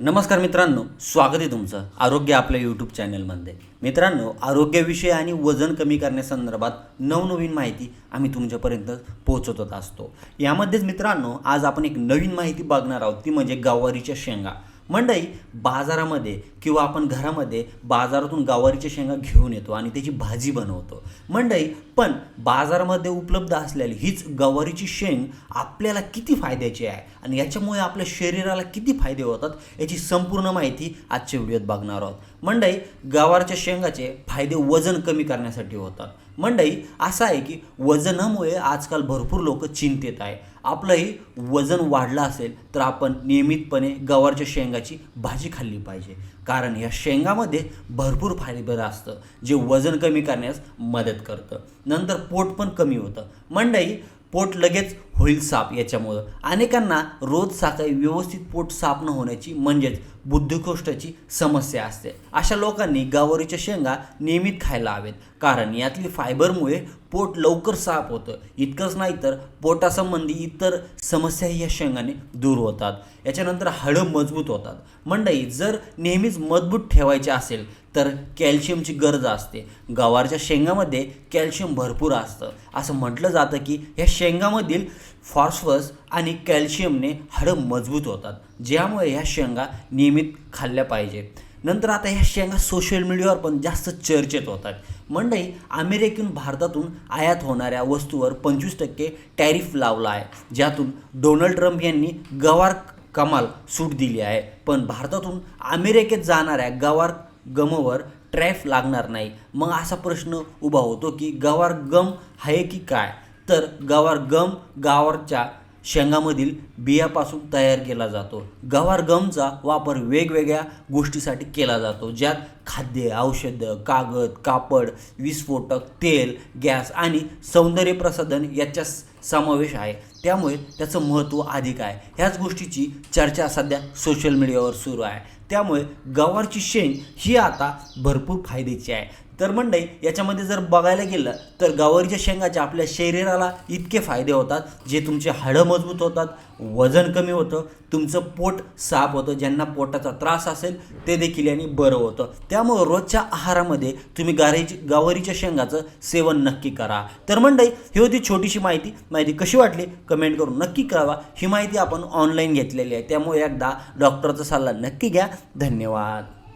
नमस्कार मित्रांनो स्वागत आहे तुमचं आरोग्य आपल्या यूट्यूब चॅनलमध्ये. मित्रांनो आरोग्याविषयी आणि वजन कमी करण्यासंदर्भात नवनवीन माहिती आम्ही तुमच्यापर्यंत पोहोचवत असतो. यामध्येच मित्रांनो आज आपण एक नवीन माहिती बघणार आहोत ती म्हणजे गवारीच्या शेंगा. मंडई बाजारामध्ये किंवा आपण घरामध्ये बाजारातून गवारीच्या शेंगा घेऊन येतो आणि त्याची भाजी बनवतो. मंडई पण बाजारामध्ये उपलब्ध असलेली हीच गवारीची शेंग आपल्याला किती फायद्याची आहे आणि याच्यामुळे आपल्या शरीराला किती फायदे होतात याची संपूर्ण माहिती आजच्या व्हिडिओत बघणार आहोत. मंडई गवारच्या शेंगाचे फायदे वजन कमी करण्यासाठी होतात. मंडई असं आहे की वजनामुळे आजकाल भरपूर लोक चिंतेत आहे आपलंही वजन वाढलं असेल तर आपण नियमितपणे गवारच्या शेंगाची भाजी खाल्ली पाहिजे. कारण या शेंगामध्ये भरपूर फायबर असतं जे वजन कमी करण्यास मदत करतं. नंतर पोट पण कमी होतं. मंडई पोट लगेच होईल साफ याच्यामुळं. अनेकांना रोज सकाळी व्यवस्थित पोट साफ न होण्याची म्हणजेच बुद्धिकोष्ठाची समस्या असते. अशा लोकांनी गावरीच्या शेंगा नियमित खायला हवेत. कारण यातली फायबरमुळे पोट लवकर साफ होतं. इतकंच नाही तर पोटासंबंधी इतर समस्याही या शेंगाने दूर होतात. याच्यानंतर हाडं मजबूत होतात. मंडई जर नेहमीच मजबूत ठेवायचे असेल तर कॅल्शियमची गरज असते. गवारच्या शेंगामध्ये कॅल्शियम भरपूर असतं. असं म्हटलं जातं की या शेंगामधील फॉस्फरस आणि कॅल्शियमने हाडं मजबूत होतात. ज्यामुळे ह्या शेंगा नियमित खाल्ल्या पाहिजेत. नंतर आता ह्या शेंगा सोशल मीडियावर पण जास्त चर्चेत होतात. मंडई अमेरिकेतून भारतातून आयात होणाऱ्या वस्तूवर पंचवीस टक्के टॅरिफ लावला आहे. ज्यातून डोनाल्ड ट्रम्प यांनी गवार कमाल सूट दिली आहे. पण भारतातून अमेरिकेत जाणाऱ्या गवार गमवर ट्रॅफ लागणार नाही. मग असा प्रश्न उभा होतो की गवार गम आहे की काय? तर गवार गम गावारच्या शेंगामधील बियापासून तयार केला जातो. गवार गमचा वापर वेगवेगळ्या गोष्टीसाठी केला जातो ज्यात खाद्य औषधं कागद कापड विस्फोटक तेल गॅस आणि सौंदर्य प्रसाधन याच्या समावेश आहे. त्यामुळे त्याचं महत्त्व अधिक आहे. ह्याच गोष्टीची चर्चा सध्या सोशल मीडियावर सुरू आहे. त्यामुळे गवारची शेंग ही आता भरपूर फायद्याची आहे. तर मंडई याच्यामध्ये जर बघायला गेलं तर गवारीच्या शेंगाचे आपल्या शरीराला इतके फायदे होतात जे तुमचे हाडं मजबूत होतात वजन कमी होतं तुमचं पोट साफ होतं ज्यांना पोटाचा त्रास असेल ते देखील यांनी बरं होतं. त्यामुळं रोजच्या आहारामध्ये तुम्ही गारीची गावारीच्या शेंगाचं सेवन नक्की करा. तर मंडई ही होती छोटीशी माहिती. माहिती कशी वाटली? कमेंट करून नक्की कळवा. ही माहिती आपण ऑनलाईन घेतलेली आहे. त्यामुळे एकदा डॉक्टरचा सल्ला नक्की घ्या. धन्यवाद.